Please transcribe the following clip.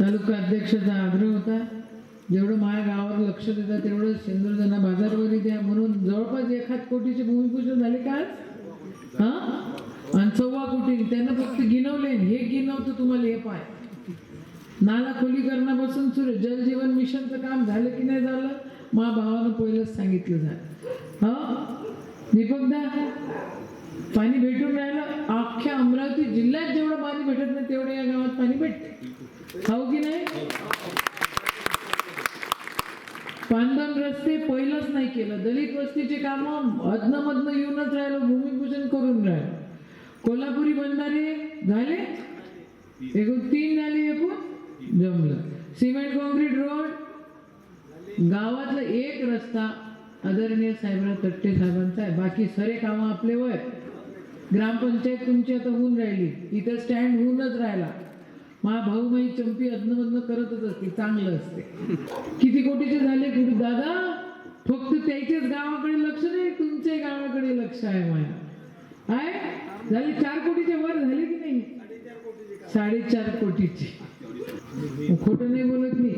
तालुका अध्यक्षाचा आग्रह होता. जेवढं माझ्या गावावर लक्ष देतात तेवढं सिंधुदुर्गांना बाजारवरी द्या. म्हणून जवळपास एखाद कोटीचे भूमिपूजन झाले का हां हा? आणि सव्वा कोटी. त्यांना फक्त गिनवले. हे गिनवतं तुम्हाला हे पाय. नाला खोलीकरणापासून सुरू. जलजीवन मिशनचं काम झालं की नाही झालं? मा भावानं पहिलंच सांगितलं झालं. हा? दीपकदा पाणी भेटून राहिलं? अख्ख्या अमरावती जिल्ह्यात जेवढं पाणी भेटत नाही तेवढं या गावात पाणी भेटते. हो की नाही? पांदन रस्ते पहिलंच नाही केलं. दलित वस्तीचे काम अदनमधनं येऊनच राहिलो भूमिपूजन करून राहिलो. कोल्हापुरी बंधारे झाले? एकूण तीन झाले एकूण? जमलं. सिमेंट कॉन्क्रीट रोड गावातला एक रस्ता आदरणीय साहेबराव तट्टे साहेबांचा आहे. बाकी सरे कामं आपले वय. ग्रामपंचायत तुमची आता होऊन राहिली. इथं स्टँड होऊनच राहिला. मा भाऊ माई चंपी अदनमधनं करतच असते चांगलं असते. किती कोटीचे झाले कुठे? दादा फक्त त्याच्याच गावाकडे लक्ष नाही तुमच्या गावाकडे लक्ष आहे माया. आहे? झाले चार कोटीच्या वर झाले की नाही? साडेचार कोटीचे. खोटं नाही बोलत मी.